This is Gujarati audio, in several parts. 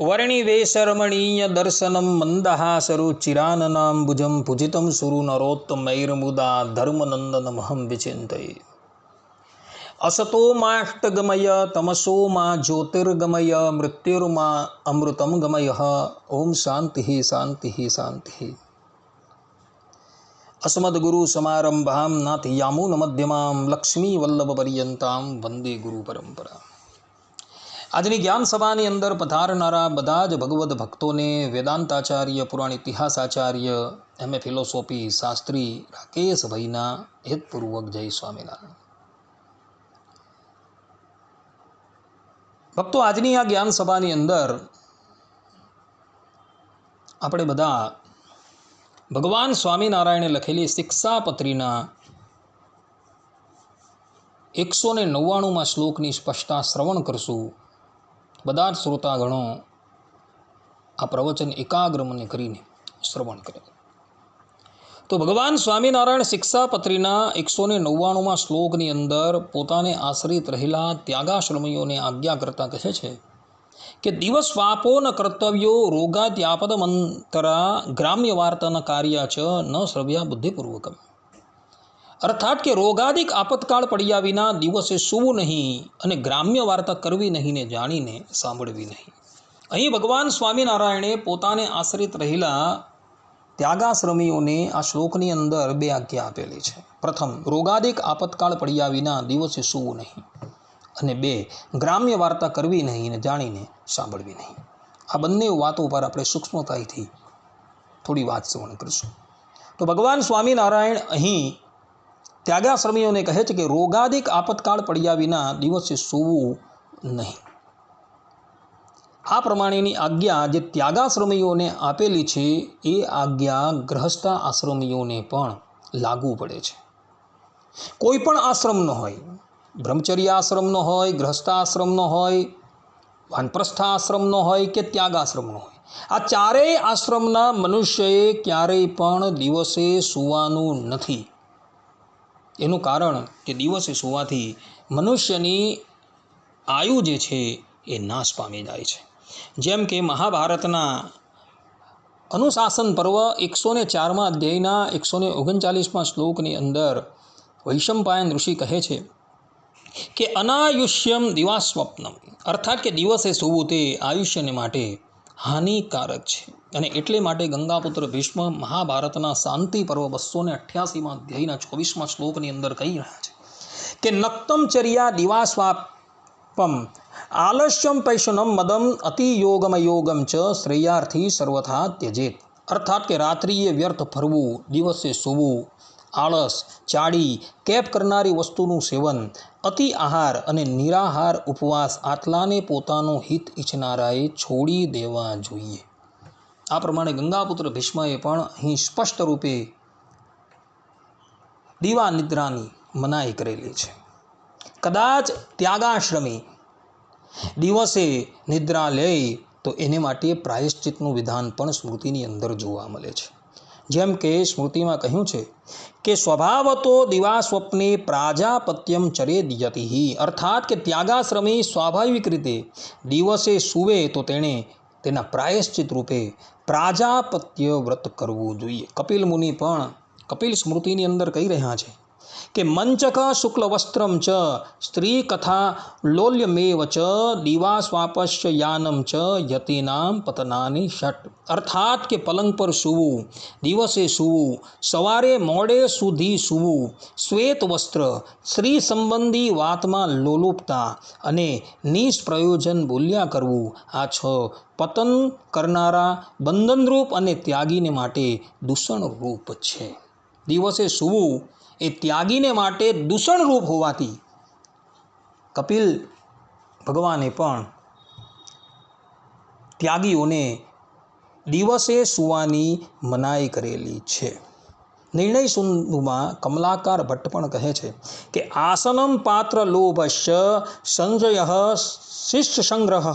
વર્ણિવેશરમણીય દર્શનમ મંદહાસરુચિરાનનાંબુજમ પૂજિતમ સુરુ નરોત્તમૈર્મુદા ધર્મનંદનમહં વિચિંતયે અસતો માષ્ટગમય તમસો મા જ્યોતિર્ગમય મૃત્યુર્મા અમૃતમ ગમય ઓમ શાંતિ શાંતિ શાંતિ અસ્મદગુરુ સમારંભામ નાથ યામૂન મધ્યમામ લક્ષ્મી પર્યંતામ વંદે ગુરુ પરંપરા આજની જ્ઞાન સભાની અંદર પધારનારા બધા જ ભગવદ્ ભક્તોને વેદાંતાચાર્ય, પુરાણ ઇતિહાસાચાર્ય, એમ એ ફિલોસોફી શાસ્ત્રી રાકેશભાઈના હેતપૂર્વક જય સ્વામિનારાયણ. ભક્તો, આજની આ જ્ઞાન સભાની અંદર આપણે બધા ભગવાન સ્વામિનારાયણે લખેલી શિક્ષાપત્રીના એકસો ને નવ્વાણુંમાં શ્લોકની સ્પષ્ટતા શ્રવણ કરશું. બધા જ શ્રોતાગણો આ પ્રવચન એકાગ્ર મને કરીને શ્રવણ કરે. તો ભગવાન સ્વામિનારાયણ શિક્ષાપત્રીના એકસો ને નવ્વાણુંમાં શ્લોકની અંદર પોતાને આશ્રિત રહેલા ત્યાગાશ્રમીઓને આજ્ઞા કરતા કહે છે કે દિવસ વાપો ન કર્તવ્યો રોગાત્યાપદ મંતરા ગ્રામ્ય વાર્તાના કાર્ય ચ ન શ્રવ્યા બુદ્ધિપૂર્વકમ અર્થાત કે રોગાદિક આપતકાળ પડ્યા વિના દિવસે સૂવું નહીં અને ગ્રામ્ય વાર્તા કરવી નહીં ને જાણીને સાંભળવી નહીં. અહીં ભગવાન સ્વામિનારાયણે પોતાને આશ્રિત રહેલા ત્યાગાશ્રમીઓને આ શ્લોકની અંદર બે આજ્ઞા આપેલી છે. પ્રથમ, રોગાદિક આપતકાળ પડ્યા વિના દિવસે સૂવું નહીં અને બે, ગ્રામ્ય વાર્તા કરવી નહીં ને જાણીને સાંભળવી નહીં. આ બંને વાતો પર આપણે સૂક્ષ્મતાથી થોડી વાત શ્રવણ કરીશું. તો ભગવાન સ્વામિનારાયણ અહીં ત્યાગાશ્રમીઓને કહે છે કે રોગાદિક આપતકાળ પડ્યા વિના દિવસે સૂવું નહીં. આ પ્રમાણેની આજ્ઞા જે ત્યાગાશ્રમીઓને આપેલી છે, એ આજ્ઞા ગ્રહસ્થ આશ્રમીઓને પણ લાગુ પડે છે. કોઈ પણ આશ્રમનો હોય, બ્રહ્મચર્ય આશ્રમનો હોય ગ્રહસ્થ આશ્રમનો હોય વાનપ્રસ્થ આશ્રમનો હોય કે ત્યાગાશ્રમનો હોય, આ ચારેય આશ્રમના મનુષ્યએ ક્યારેય પણ દિવસે સૂવાનું નથી. એનું કારણ કે દિવસે સૂવાથી મનુષ્યની આયુ જે છે એ નાશ પામી જાય છે. જેમ કે મહાભારતના અનુશાસન પર્વ એકસો ને ચારમાં અધ્યાયના એકસો ને ઓગણચાલીસમાં શ્લોકની અંદર વૈષમપાયન ઋષિ કહે છે કે અનાયુષ્યમ દિવાસ્વપ્નમ. અર્થાત કે દિવસે સૂવું તે આયુષ્યને માટે હાનિકારક છે. અને એટલે માટે ગંગાપુત્ર ભીષ્મ મહાભારતના શાંતિ પર્વ બસો ને અઠ્યાસીમાં અધ્યાયના ચોવીસમાં શ્લોકની અંદર કહી રહ્યા છે કે નક્તમ ચર્યા દિવાસ્વાપમ આલસ્યમ પૈશુનમ મદમ અતિયોગમ યોગમ ચ શ્રેયાર્થી સર્વથા ત્યજેત. અર્થાત કે રાત્રિએ વ્યર્થ ફરવું, દિવસે સૂવું, આળસ ચાડી કેપ કરનારી વસ્તુનું સેવન, અતિ આહાર અને નિરાહાર ઉપવાસ આટલાને પોતાનું હિત ઈચ્છનારાએ છોડી દેવા જોઈએ. આ પ્રમાણે ગંગાપુત્ર ભીષ્મએ પણ અહીં સ્પષ્ટ રૂપે દીવા નિદ્રાની મનાઈ કરેલી છે. કદાચ ત્યાગાશ્રમી દિવસે નિદ્રા લે તો એને માટે પ્રાયશ્ચિતનું વિધાન પણ સ્મૃતિની અંદર જોવા મળે છે. જેમ કે સ્મૃતિમાં કહ્યું છે કે સ્વભાવતો દિવા સ્વપ્ને પ્રાજાપત્યમ ચરે ચરેદયતિ. અર્થાત કે ત્યાગાશ્રમી સ્વાભાવિક રીતે દિવસે સૂવે તો તેણે તેના પ્રાયશ્ચિત રૂપે પ્રાજાપત્ય વ્રત કરવું જોઈએ. કપિલ મુનિ પણ કપિલ સ્મૃતિની અંદર કહી રહ્યા છે કે મંચક શુક્લ વસ્ત્રમ ચ સ્ત્રી કથા લોલ્યમેવ ચ દિવાસ્વાપશ્ય યાનમ ચ, યતિનામ પતનાની ષટ. અર્થાત કે પલંગ પર સૂવું, દિવસે સૂવું, સવારે મોડે સુધી સૂવું, શ્વેત વસ્ત્ર, સ્ત્રી સંબંધી વાતમાં લોલુપતા અને નિષ્પ્રયોજન બોલ્યા કરવું. આ છ, પતન કરનારા બંધનરૂપ અને ત્યાગીને માટે દૂષણરૂપ છે. દિવસે સૂવું એ ત્યાગીને માટે દૂષણરૂપ હોવાથી કપિલ ભગવાને પણ ત્યાગીઓને દિવસે સૂવાની મનાઈ કરેલી છે. નિર્ણય સુંદુમાં કમલાકાર ભટ્ટ પણ કહે છે કે, આસનમ પાત્ર લોભશ્ય સંજય શિષ્ય સંગ્રહ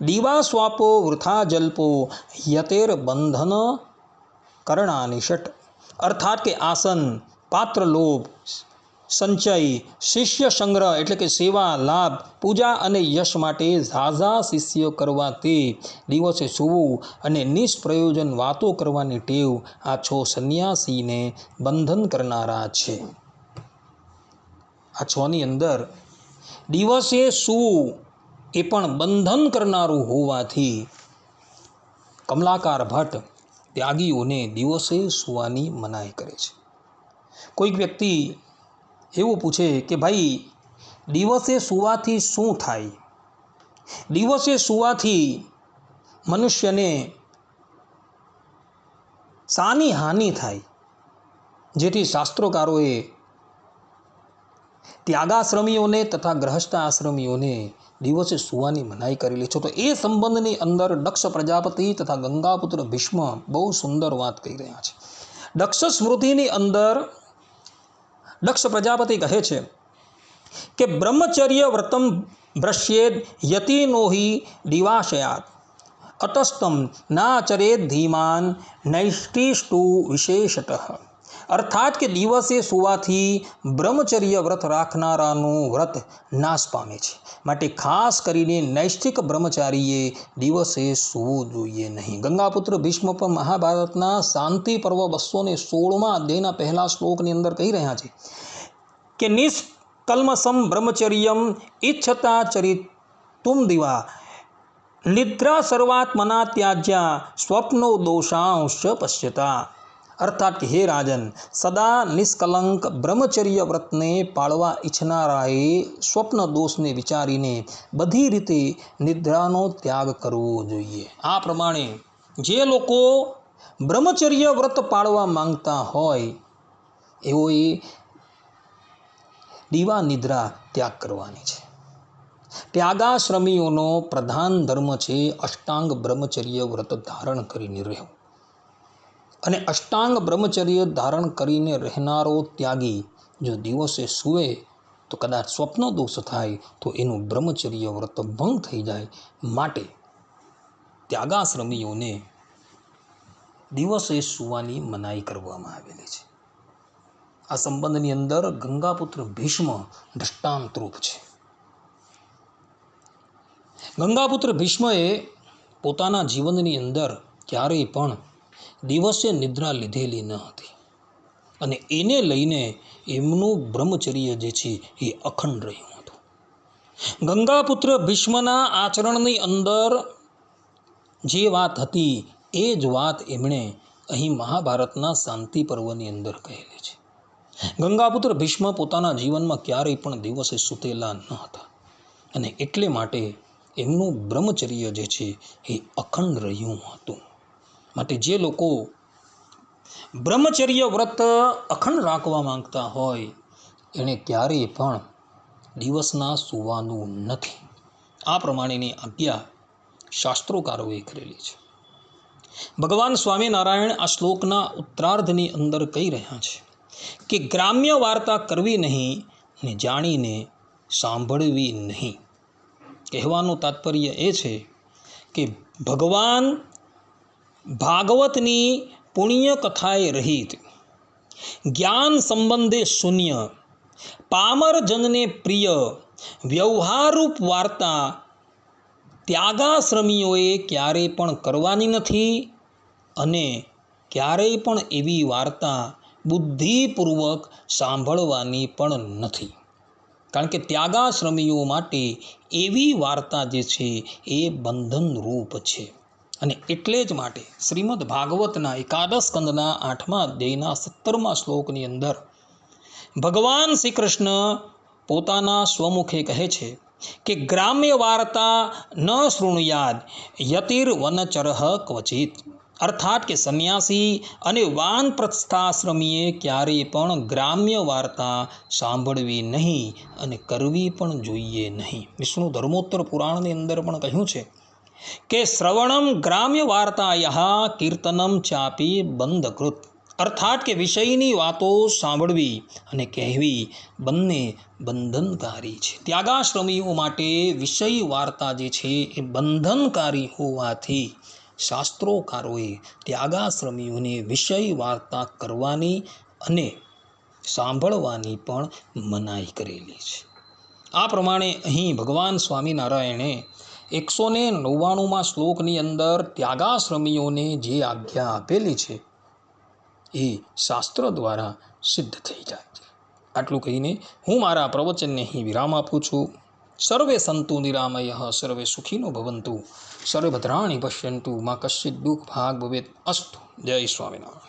દીવા સ્વાપો વૃથા જલ્પો યતેર બંધન કરણાનિષટ અર્થાત કે આસન પાત્ર લોભ સંચય, શિષ્ય સંગ્રહ એટલે કે સેવા, લાભ, પૂજા અને યશ માટે ઝાઝા શિષ્ય કરવા તે દિવસે સૂવું અને નિષ્પ્રયોજન વાતો કરવાની ટેવ આ છો સંન્યાસીને બંધન કરનારા છે. આ છની અંદર દિવસે સૂવું એ પણ બંધન કરનારું હોવાથી કમલાકાર ભટ્ટ ત્યાગીઓને દિવસે સૂવાની મનાઈ કરે છે. કોઈક વ્યક્તિ એવું પૂછે કે ભાઈ, દિવસે સૂવાથી શું થાય? દિવસે સૂવાથી મનુષ્યને સાની હાનિ થાય. જેથી શાસ્ત્રોકારોએ ત્યાગાશ્રમીઓને તથા ગ્રહસ્થ આશ્રમીઓને દિવસે સૂવાની મનાઈ કરેલી છે. તો એ સંબંધની અંદર દક્ષ પ્રજાપતિ તથા ગંગાપુત્ર ભીષ્મ બહુ સુંદર વાત કહી રહ્યા છે. દક્ષ સ્મૃતિની અંદર દક્ષ પ્રજાપતિ કહે છે કે બ્રહ્મચર્ય વ્રતમ ભ્રશ્યેદ યતિનોહી દિવાશયાત. અતસ્તમ નાચરેદ ધીમાન નૈષ્ટિષ્ટુ વિશેષતઃ. અર્થાત કે દિવસે સુવાથી બ્રહ્મચર્ય વ્રત રાખનારાનું વ્રત નાશ પામે છે. માટે ખાસ કરીને નૈષ્ઠિક બ્રહ્મચારીએ દિવસે સૂવું જોઈએ નહીં. ગંગાપુત્ર ભીષ્મ પણ મહાભારતના શાંતિ પર્વ બસો ને સોળમાં અધ્યયના પહેલા શ્લોકની અંદર કહી રહ્યા છે કે નિષ્કલ્મસમ બ્રહ્મચર્યમ ઈચ્છતા ચરિતુમ દિવા. નિદ્રા સર્વાત્મના ત્યાજ્યા સ્વપ્નો દોષાંશ પશ્યતા. અર્થાત હે રાજન, સદા નિષ્કલંક બ્રહ્મચર્ય વ્રતને પાળવા ઈચ્છનારાએ સ્વપ્ન દોષને વિચારીને બધી રીતે નિદ્રાનો ત્યાગ કરવો જોઈએ. આ પ્રમાણે જે લોકો બ્રહ્મચર્ય વ્રત પાળવા માંગતા હોય, એઓએ દીવા નિદ્રા ત્યાગ કરવાની છે. ત્યાગાશ્રમીઓનો પ્રધાન ધર્મ છે અષ્ટાંગ બ્રહ્મચર્ય વ્રત ધારણ કરીને રહેવું. અને અષ્ટાંગ બ્રહ્મચર્ય ધારણ કરીને રહેનારો ત્યાગી. જો દિવસે સૂવે, તો કદાચ સ્વપ્ન દોષ થાય, તો એનું બ્રહ્મચર્ય વ્રત ભંગ થઈ જાય. માટે ત્યાગાશ્રમીઓને દિવસે સૂવાની મનાઈ કરવામાં આવેલી છે. આ સંબંધની અંદર ગંગાપુત્ર ભીષ્મ દૃષ્ટાંતરૂપ છે. ગંગાપુત્ર ભીષ્મએ પોતાના જીવનની અંદર ક્યારેય પણ દિવસે નિદ્રા લીધેલી ન હતી. અને એને લઈને એમનું બ્રહ્મચર્ય જે છે એ અખંડ રહ્યું હતું. ગંગાપુત્ર ભીષ્મના આચરણની અંદર જે વાત હતી, એ જ વાત એમણે અહીં મહાભારતના શાંતિ પર્વની અંદર કહેલી છે. ગંગાપુત્ર ભીષ્મ પોતાના જીવનમાં ક્યારેય પણ દિવસે સૂતેલા ન હતા. અને એટલે માટે એમનું બ્રહ્મચર્ય જે છે એ અખંડ રહ્યું હતું. માટે જે લોકો બ્રહ્મચર્ય વ્રત અખંડ રાખવા માંગતા હોય એણે ક્યારેય પણ દિવસના સૂવાનું નથી. આ પ્રમાણેની આજ્ઞા શાસ્ત્રોકારોએ કરેલી છે. ભગવાન સ્વામિનારાયણ આ શ્લોકના ઉત્તરાર્ધની અંદર કહી રહ્યા છે કે ગ્રામ્ય વાર્તા કરવી નહીં ને જાણીને સાંભળવી નહીં. કહેવાનું તાત્પર્ય એ છે કે ભગવાન ભાગવતની પુણ્ય કથાએ રહિત, જ્ઞાન સંબંધે શૂન્ય પામરજનને પ્રિય, વ્યવહારરૂપ વાર્તા ત્યાગાશ્રમીઓએ ક્યારેય પણ કરવાની નથી અને ક્યારેય પણ એવી વાર્તા બુદ્ધિપૂર્વક સાંભળવાની પણ નથી. કારણ કે ત્યાગાશ્રમીઓ માટે એવી વાર્તા જે છે એ બંધનરૂપ છે. અને એટલે જ માટે શ્રીમદ ભાગવતના એકાદશ સ્કંદના આઠમા અધ્યાયના સત્તરમા શ્લોકની અંદર ભગવાન શ્રી કૃષ્ણ પોતાના સ્વમુખે કહે છે કે ગ્રામ્ય વાર્તા ન શૃણુયાદ, યતિર વનચરહ ક્વચિત. અર્થાત કે સંન્યાસી અને વાન પ્રસ્થાશ્રમીએ ક્યારેય પણ ગ્રામ્ય વાર્તા સાંભળવી નહીં અને કરવી પણ જોઈએ નહીં. વિષ્ણુ ધર્મોત્તર પુરાણની અંદર પણ કહ્યું છે કે શ્રવણમ ગ્રામ્ય વાર્તાયા કીર્તનમ ચાપી બંધકૃત. અર્થાત કે વિષયની વાતો સાંભળવી અને કહેવી બંને બંધનકારી છે. ત્યાગાશ્રમીઓ માટે વિષય વાર્તા જે છે એ બંધનકારી હોવાથી શાસ્ત્રોકારોએ ત્યાગાશ્રમીઓને વિષય વાર્તા કરવાની અને સાંભળવાની પણ મનાઈ કરેલી છે. આ પ્રમાણે અહીં ભગવાન સ્વામિનારાયણે એકસો ને નવ્વાણુંમાં શ્લોકની અંદર ત્યાગાશ્રમીઓને જે આજ્ઞા આપેલી છે, એ શાસ્ત્ર દ્વારા સિદ્ધ થઈ જાય છે. આટલું કહીને હું મારા પ્રવચનને અહીં વિરામ આપું છું. સર્વે સંતુ નિરામય, સર્વે સુખીનો ભવંતુ, સર્વભદ્રાણી પશ્યંતુ, માં કશ્ચિત દુઃખ ભાગ ભવેત. અસ્તુ. જય સ્વામિનારાયણ.